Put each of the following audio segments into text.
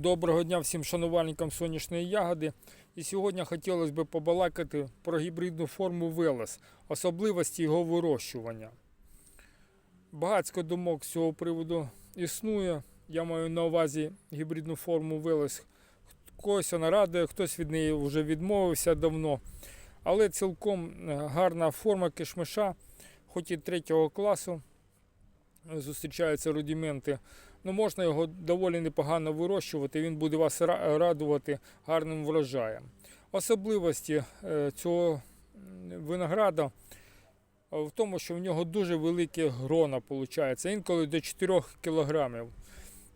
Доброго дня всім шанувальникам сонячної ягоди. І сьогодні хотілося б побалакати про гібридну форму Велес, особливості його вирощування. Багатько думок з цього приводу існує. Я маю на увазі гібридну форму Велес. Когось вона радує, хтось від неї вже відмовився давно. Але цілком е, гарна форма кишмиша, хоч і третього класу. Зустрічаються рудименти ну, можна його доволі непогано вирощувати, він буде вас радувати гарним врожаєм. Особливості е, цього м, винограда е, в тому, що в нього дуже велике грона виходить, інколи до 4 кілограмів.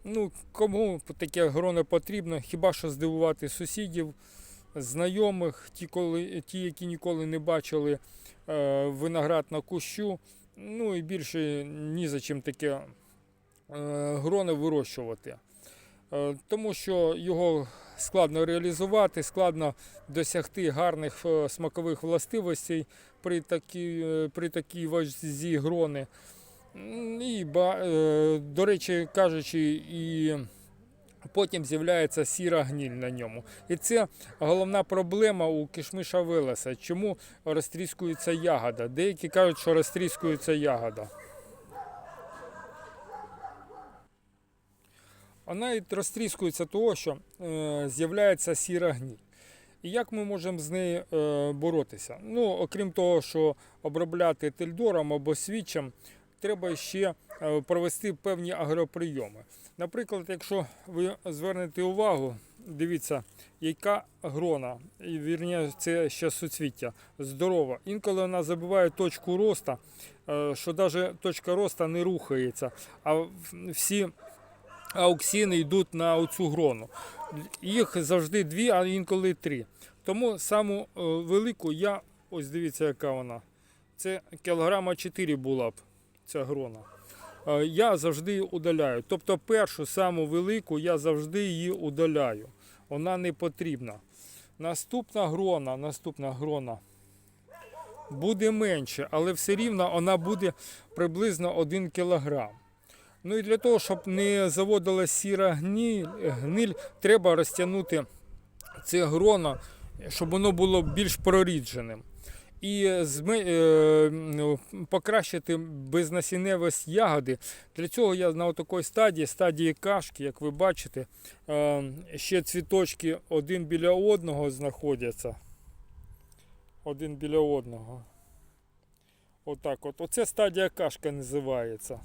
Ну, кому таке гроно потрібно, хіба що здивувати сусідів, знайомих, ті, коли, ті які ніколи не бачили е, виноград на кущу. Ну і більше ні за чим таке е, грони вирощувати. Е, Тому що його складно реалізувати, складно досягти гарних е, смакових властивостей при такій, при такій вазі грони. І, до речі, кажучи, і потім з'являється сіра гніль на ньому. І це головна проблема у кишмиша Велеса. Чому розтріскується ягода? Деякі кажуть, що розтріскується ягода. Вона розтріскується того, що е, з'являється сіра гніль. І як ми можемо з нею е, боротися? Ну, окрім того, що обробляти тельдором або свічем, треба ще е, провести певні агроприйоми. Наприклад, якщо ви звернете увагу, дивіться, яка грона, і вірні, це ще суцвіття, здорова. Інколи вона забиває точку росту, е, що навіть точка росту не рухається, а всі ауксіни йдуть на оцю грону. Їх завжди дві, а інколи три. Тому саму е, велику я, ось дивіться, яка вона. Це кілограма 4 була б ця грона. Е, Я завжди удаляю. Тобто першу саму велику я завжди її удаляю. Вона не потрібна. Наступна грона, наступна грона буде менше, але все рівно вона буде приблизно 1 кілограм. Ну і для того, щоб не заводилась сіра гниль, гниль треба розтягнути це гроно, щоб воно було більш прорідженим. І е, ну, покращити безнасінневість ягоди. Для цього я на такій стадії, стадії кашки, як ви бачите, е, ще цвіточки один біля одного знаходяться. Один біля одного. Отак от. Оце стадія кашка називається.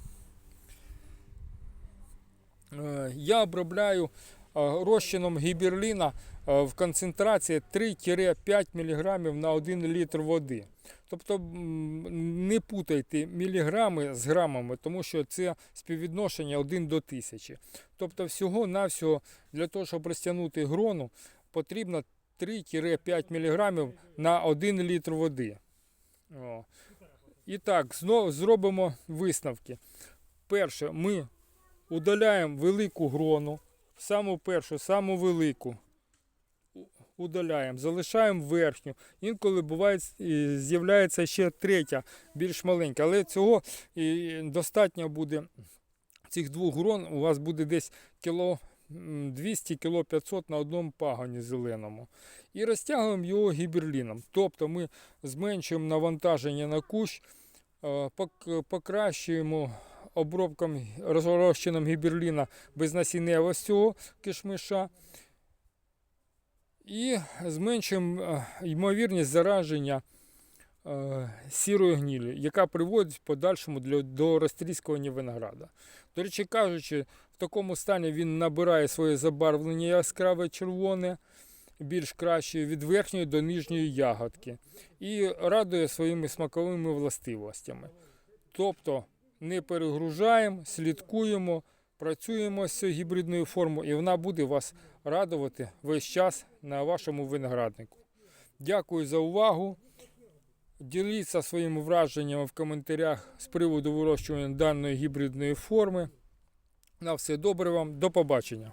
Е, Я обробляю розчином гіберліна е, в концентрації 3-5 мг на 1 літр води. Тобто не путайте міліграми з грамами, тому що це співвідношення 1 до 1000. Тобто всього-навсього для того, щоб розтягнути грону, потрібно 3-5 мг на 1 літр води. О. І так, знову зробимо висновки. Перше, ми удаляємо велику грону, саму першу, саму велику. Удаляємо, залишаємо верхню. Інколи буває з'являється ще третя, більш маленька. Але цього достатньо буде цих двох грон. У вас буде десь кіло 200 кіло 500 на одному пагоні зеленому. І розтягуємо його гіберліном. Тобто ми зменшуємо навантаження на кущ, е, покращуємо обробком розрощеним гіберліна безнасінневості цього кишмиша. І зменшуємо е, ймовірність зараження е, сірою гнілі, яка приводить в подальшому до розтріскування винограда. До речі, кажучи, в такому стані він набирає своє забарвлення яскраве червоне, більш краще від верхньої до нижньої ягодки і радує своїми смаковими властивостями. Тобто не перегружаємо, слідкуємо, працюємо з цією гібридною формою, і вона буде вас радувати весь час на вашому винограднику. Дякую за увагу. Діліться своїми враженнями в коментарях з приводу вирощування даної гібридної форми. На все добре вам, до побачення.